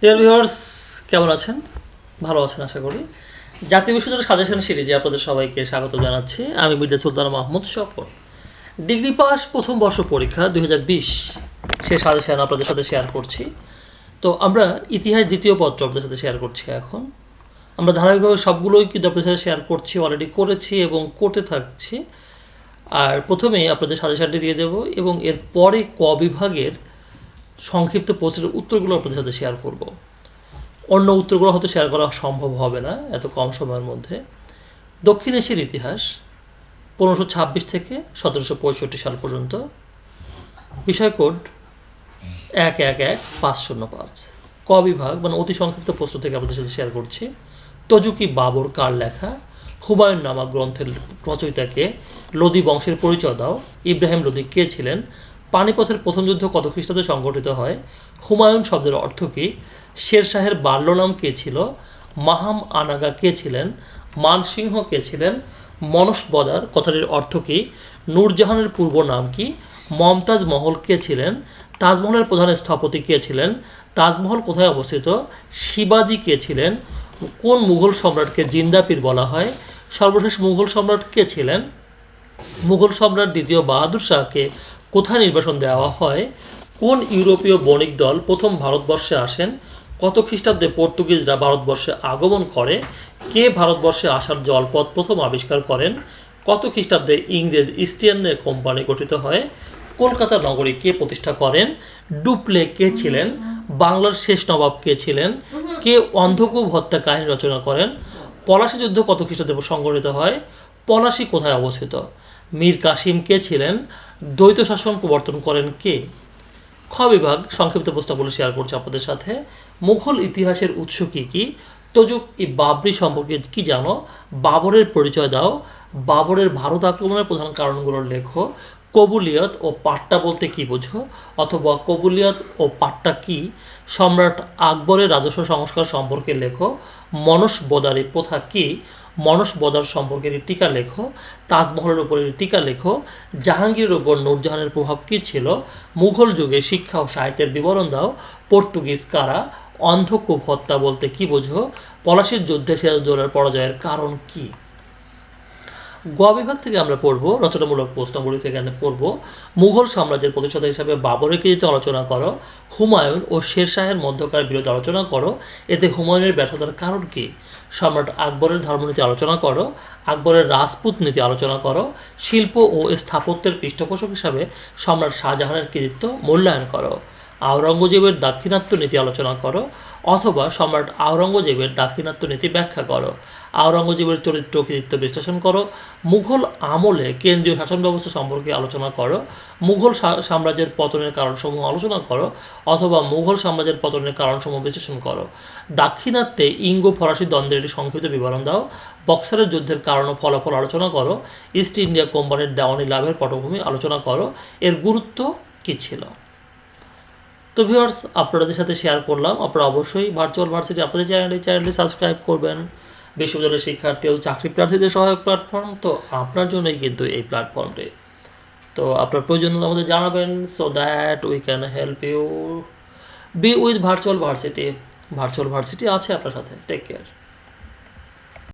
Dear viewers কেমন আছেন? ভালো আছেন, আশা করি। জাতীয় বিশ্ববিদ্যালয় সাজেশন সিরিজে আপনাদের সবাইকে স্বাগত জানাচ্ছি। আমি মির্জা সুলতান মাহমুদ শকর ডিগ্রি পাস, প্রথম বর্ষ পরীক্ষা, দুই সে সাজেশন আপনাদের সাথে শেয়ার করছি। তো আমরা ইতিহাস দ্বিতীয় পত্র আপনাদের সাথে শেয়ার করছি এখন। আমরা ধারাবাহিকভাবে সবগুলোই কিন্তু আপনাদের সাথে শেয়ার করছি অলরেডি করেছি এবং করতে থাকছি। আর প্রথমেই আপনাদের সাজেশনটি দিয়ে দেবো এবং এর পরে ক বিভাগের সংক্ষিপ্ত প্রশ্নের উত্তরগুলো আপনাদের সাথে শেয়ার করব। অন্য উত্তরগুলো হয়তো শেয়ার করা সম্ভব হবে না এত কম সময়ের মধ্যে। দক্ষিণ এশিয়ার ইতিহাস, পনেরোশো ছাব্বিশ থেকে সতেরোশো পঁয়ষট্টি সাল পর্যন্ত। বিষয় কোড এক এক এক পাঁচ শূন্য পাঁচ। ক বিভাগ মানে অতি সংক্ষিপ্ত প্রশ্ন থেকে আপনাদের সাথে শেয়ার করছি। তজুকি বাবর কার লেখা? হুমায়ুন নামা গ্রন্থের রচয়িতাকে লোদি বংশের পরিচয় দাও। ইব্রাহিম লোদি কে ছিলেন? পানিপথের প্রথম যুদ্ধ কত খ্রিস্টাব্দে সংঘটিত হয়? হুমায়ুন শব্দের অর্থ কী? শের শাহের বাল্য নাম কে ছিল? মাহাম আনাগা কে ছিলেন? মানসিংহ কে ছিলেন? মনস বদার কথাটির অর্থ কী? নূরজাহানের পূর্ব নাম কি? মমতাজ মহল কে ছিলেন? তাজমহলের প্রধান স্থপতি কে ছিলেন? তাজমহল কোথায় অবস্থিত? শিবাজি কে ছিলেন? কোন মুঘল সম্রাটকে জিন্দাপীর বলা হয়? সর্বশেষ মুঘল সম্রাট কে ছিলেন? মুঘল সম্রাট দ্বিতীয় বাহাদুর শাহকে কোথায় নির্বাসন দেওয়া হয়? কোন ইউরোপীয় বণিক দল প্রথম ভারতবর্ষে আসেন? কত খ্রিস্টাব্দে পর্তুগিজরা ভারতবর্ষে আগমন করে? কে ভারতবর্ষে আসার জলপথ প্রথম আবিষ্কার করেন? কত খ্রিস্টাব্দে ইংরেজ ইস্ট ইন্ডিয়া কোম্পানি গঠিত হয়? কলকাতা নগরী কে প্রতিষ্ঠা করেন? ডুপ্লে কে ছিলেন? বাংলার শেষ নবাব কে ছিলেন? কে অন্ধকূপ হত্যা কাহিনী রচনা করেন? পলাশী যুদ্ধ কত খ্রিস্টাব্দে সংগঠিত হয়? পলাশী কোথায় অবস্থিত? মীর কাসিম কে ছিলেন? দ্বৈত শাসন প্রবর্তন করেন কে? খ বিভাগ, সংক্ষিপ্ত প্রস্তাবগুলো শেয়ার করছি আপনাদের সাথে। মুঘল ইতিহাসের উৎস কী কী? তজুক ই বাবরি সম্পর্কে কি জানো? বাবরের পরিচয় দাও। বাবরের ভারত আক্রমণের প্রধান কারণগুলোর লেখো। কবুলিয়ত ও পাট্টা বলতে কি বোঝো? অথবা কবুলিয়ত ও পাট্টা কি? সম্রাট আকবরের রাজস্ব সংস্কার সম্পর্কে লেখো। মনস বদারি প্রথা কি? মনস বদর সম্পর্কে একটি টিকা লেখো, তাজমহলের উপর একটি টিকা লেখো, জাহাঙ্গীরের উপর নূরজাহানের প্রভাব কী ছিল, মুঘল যুগে শিক্ষা ও সাহিত্যের বিবরণ দাও, পর্তুগিজ কারা, অন্ধকূপ হত্যা বলতে কী বোঝো, পলাশির যুদ্ধে সিরাজদৌলার পরাজয়ের কারণ কী? গ বিভাগ থেকে আমরা পড়ব, রচনামূলক প্রশ্নগুলি থেকে আমরা পড়ব। মুঘল সাম্রাজ্যের প্রতিষ্ঠাতা হিসাবে বাবরের কৃতিত্ব আলোচনা করো, হুমায়ুন ও শেরশাহের মধ্যকার বিরোধ আলোচনা করো। এতে হুমায়ুনের ব্যর্থতার কারণ কী? সম্রাট আকবরের ধর্মনীতি আলোচনা করো, আকবরের রাজপুত নীতি আলোচনা করো, শিল্প ও স্থাপত্যের পৃষ্ঠপোষক হিসাবে সম্রাট শাহজাহানের কৃতিত্ব মূল্যায়ন করো। আওরঙ্গজেবের দাক্ষিণাত্য নীতি আলোচনা করো, অথবা সম্রাট আওরঙ্গজেবের দাক্ষিণাত্য নীতি ব্যাখ্যা করো। আওরঙ্গজেবের চরিত্র কৃতিত্ব বিশ্লেষণ করো। মুঘল আমলে কেন্দ্রীয় শাসন ব্যবস্থা সম্পর্কে আলোচনা করো। মুঘল সাম্রাজ্যের পতনের কারণসমূহ আলোচনা করো, অথবা মুঘল সাম্রাজ্যের পতনের কারণসমূহ বিশ্লেষণ করো। দাক্ষিণাত্যে ইঙ্গো ফরাসি দ্বন্দ্বের একটি সংক্ষিপ্ত বিবরণ দাও। বক্সারের যুদ্ধের কারণ ও ফলাফল আলোচনা করো। ইস্ট ইন্ডিয়া কোম্পানির দেওয়ানি লাভের পটভূমি আলোচনা করো। এর গুরুত্ব কী ছিল? তো ভিউয়ার্স আপনাদের সাথে শেয়ার করলাম। আপনারা অবশ্যই ভার্চুয়াল ভার্সিটি আপনাদের চ্যানেলে চ্যানেলটি সাবস্ক্রাইব করবেন। বিশ্ববিদ্যালয়ের শিক্ষার্থী ও চাকরি প্রার্থীদের সহায়ক প্ল্যাটফর্ম তো আপনার জন্যই কিন্তু এই প্ল্যাটফর্মটি তো আপনার প্রয়োজন আমাদের জানাবেন। So that we can help you be with virtual varsity virtual varsity আছে আপনার সাথে। Take care